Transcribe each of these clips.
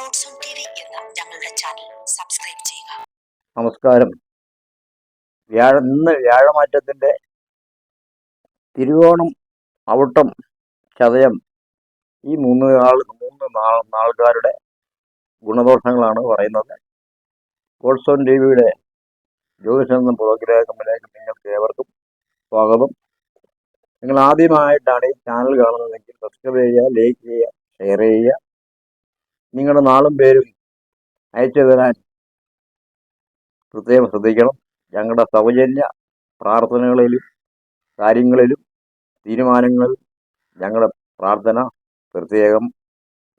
Sports ഞങ്ങളുടെ channel subscribe ചെയ്യുക നമസ്കാരം. വ്യാഴ ഇന്ന് വ്യാഴമാറ്റത്തിന്റെ തിരുവോണം അവിട്ടം ചതയം ഈ മൂന്ന് ആൾ മൂന്ന് നാൾ നാൾക്കാരുടെ ഗുണദോഷങ്ങളാണ് പറയുന്നത്. ഗോഡ്സോൺ ടി വിയുടെ ജ്യോതിഷം എന്ന നിങ്ങൾക്ക് ഏവർക്കും സ്വാഗതം. നിങ്ങൾ ആദ്യമായിട്ടാണ് ഈ ചാനൽ കാണുന്നതെങ്കിൽ സബ്സ്ക്രൈബ് ചെയ്യുക ലൈക്ക് ചെയ്യുക ഷെയർ ചെയ്യുക. നിങ്ങളുടെ നാളും പേരും അയച്ചു തരാൻ പ്രത്യേകം ശ്രദ്ധിക്കണം. ഞങ്ങളുടെ സൗജന്യ പ്രാർത്ഥനകളിലും കാര്യങ്ങളിലും തീരുമാനങ്ങളിലും ഞങ്ങളുടെ പ്രാർത്ഥന പ്രത്യേകം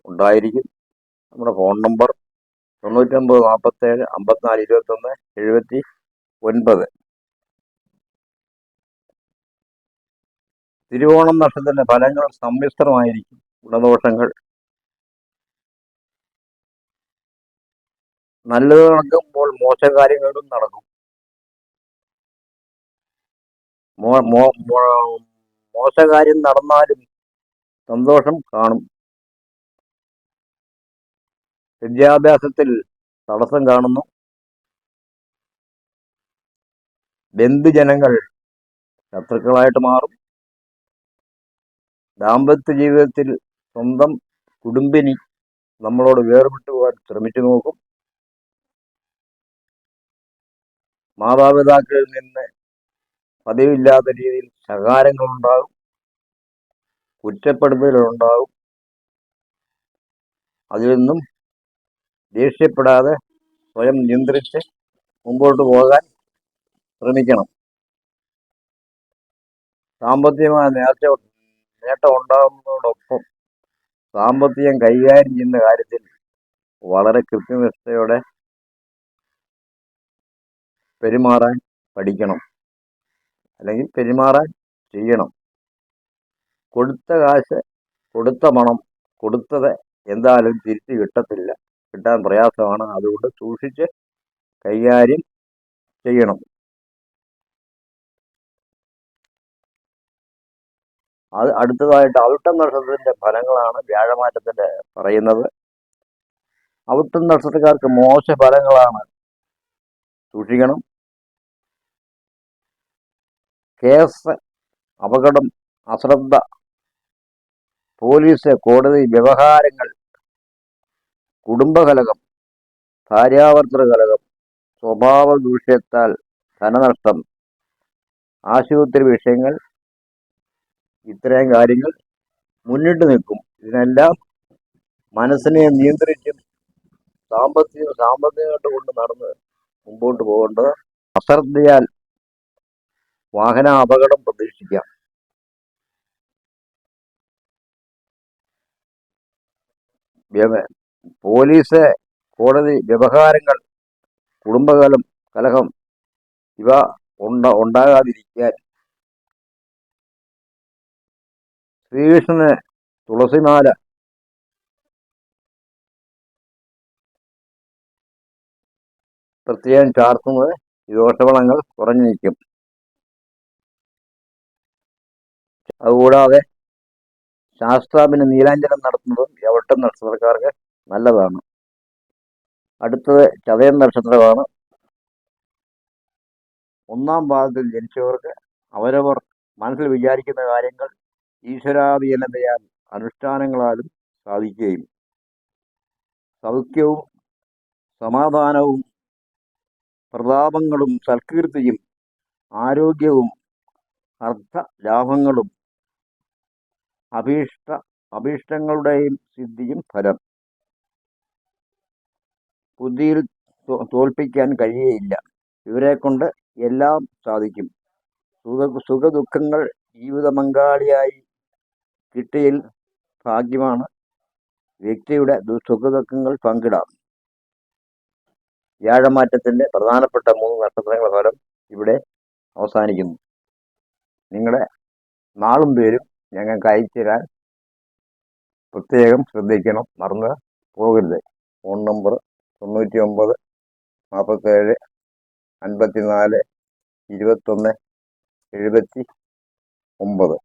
ഉണ്ടായിരിക്കും. നമ്മുടെ ഫോൺ നമ്പർ തൊണ്ണൂറ്റൊമ്പത് നാൽപ്പത്തേഴ് അമ്പത്തിനാല് ഇരുപത്തൊന്ന് എഴുപത്തി ഒൻപത്. തിരുവോണം നക്ഷത്രത്തിന്റെ ഫലങ്ങൾ സമ്മിശ്രമായിരിക്കും ഗുണദോഷങ്ങൾ. നല്ലത് നടക്കുമ്പോൾ മോശം കാര്യങ്ങളും നടക്കും. മോ മോ മോ- മോശകാര്യം നടന്നാലും സന്തോഷം കാണും. വിദ്യാഭ്യാസത്തിൽ തടസ്സം കാണുന്നു. ബന്ധുജനങ്ങൾ ശത്രുക്കളായിട്ട് മാറും. ദാമ്പത്യ ജീവിതത്തിൽ സ്വന്തം കുടുംബിനി നമ്മളോട് വേർപെട്ടു പോകാൻ ശ്രമിച്ചു നോക്കും. മാതാപിതാക്കളിൽ നിന്ന് പതിവില്ലാത്ത രീതിയിൽ ശകാരങ്ങളുണ്ടാകും. കുറ്റപ്പെടുത്തലുണ്ടാകും. അതിൽ നിന്നും ദേഷ്യപ്പെടാതെ സ്വയം നിയന്ത്രിച്ച് മുമ്പോട്ട് പോകാൻ ശ്രമിക്കണം. സാമ്പത്തികമായ നേർച്ച നേട്ടം ഉണ്ടാകുന്നതോടൊപ്പം സാമ്പത്തികം കൈകാര്യം ചെയ്യുന്ന കാര്യത്തിൽ വളരെ കൃത്യനിഷ്ഠയോടെ പെരുമാറാൻ പഠിക്കണം. അല്ലെങ്കിൽ പെരുമാറാൻ ചെയ്യണം. കൊടുത്ത കാശ് കൊടുത്ത പണം കൊടുത്തത് എന്തായാലും തിരിച്ചു കിട്ടത്തില്ല. കിട്ടാൻ പ്രയാസമാണ്. അതുകൊണ്ട് സൂക്ഷിച്ച് കൈകാര്യം ചെയ്യണം. അത് അടുത്തതായിട്ട് അവിട്ടം നക്ഷത്രത്തിന്റെ ഫലങ്ങളാണ് വ്യാഴമാറ്റത്തിന്റെ പറയുന്നത്. അവിട്ടം നക്ഷത്രക്കാർക്ക് മോശ ഫലങ്ങളാണ് സൂക്ഷിക്കണം. കേസ് അപകടം അശ്രദ്ധ പോലീസ് കോടതി വ്യവഹാരങ്ങൾ കുടുംബകലകം ഭാര്യാവർത്തൃ കലകം സ്വഭാവ ദൂഷ്യത്താൽ ധനനഷ്ടം ആശുപത്രി വിഷയങ്ങൾ ഇത്രയും കാര്യങ്ങൾ മുന്നിട്ട് നിൽക്കും. ഇതിനെല്ലാം മനസ്സിനെ നിയന്ത്രിച്ചും സാമ്പത്തിക സാമ്പത്തികമായിട്ട് കൊണ്ട് നടന്ന് മുമ്പോട്ട് പോകേണ്ടത് അശ്രദ്ധയാൽ വാഹന അപകടം പ്രതീക്ഷിക്കാം പോലീസ് കോടതി വ്യവഹാരങ്ങൾ കുടുംബകലം കലഹം ഇവ ഉണ്ട ഉണ്ടാകാതിരിക്കാൻ ശ്രീകൃഷ്ണന് തുളസിമാല പ്രത്യേകം ചാർത്തുന്നത് ഈ ദോഷഫലങ്ങൾ കുറഞ്ഞു നിൽക്കും അതുകൂടാതെ ശാസ്ത്രാപിന് നീലാഞ്ജനം നടത്തുന്നതും യവട്ടം നക്ഷത്രക്കാർക്ക് നല്ലതാണ്. അടുത്തത് ചതയം നക്ഷത്രമാണ്. ഒന്നാം ഭാഗത്തിൽ ജനിച്ചവർക്ക് അവരവർ മനസ്സിൽ വിചാരിക്കുന്ന കാര്യങ്ങൾ ഈശ്വരാധീനതയാൽ അനുഷ്ഠാനങ്ങളാലും സാധിക്കുകയും സൗഖ്യവും സമാധാനവും പ്രതാപങ്ങളും സൽകീർത്തിയും ആരോഗ്യവും അർത്ഥ ലാഭങ്ങളും അഭീഷ്ട അഭീഷ്ടങ്ങളുടെയും സിദ്ധിയും ഫലം. ബുദ്ധിയിൽ തോൽപ്പിക്കാൻ കഴിയുകയില്ല ഇവരെ കൊണ്ട് എല്ലാം സാധിക്കും. സുഖ സുഖദുഃഖങ്ങൾ ജീവിത പങ്കാളിയായി കിട്ടിയിൽ ഭാഗ്യമാണ് വ്യക്തിയുടെ സുഖദുഃഖങ്ങൾ പങ്കിടാം. വ്യാഴമാറ്റത്തിന്റെ പ്രധാനപ്പെട്ട മൂന്ന് നക്ഷത്രങ്ങളുടെ ഫലം ഇവിടെ അവസാനിക്കുന്നു. നിങ്ങളുടെ നാളും പേരും ഞങ്ങൾക്ക് അയച്ചു തരാൻ പ്രത്യേകം ശ്രദ്ധിക്കണം. മറന്ന് പോകരുത്. ഫോൺ നമ്പർ തൊണ്ണൂറ്റി ഒമ്പത് നാൽപ്പത്തേഴ് അൻപത്തി നാല് ഇരുപത്തൊന്ന് എഴുപത്തി ഒമ്പത്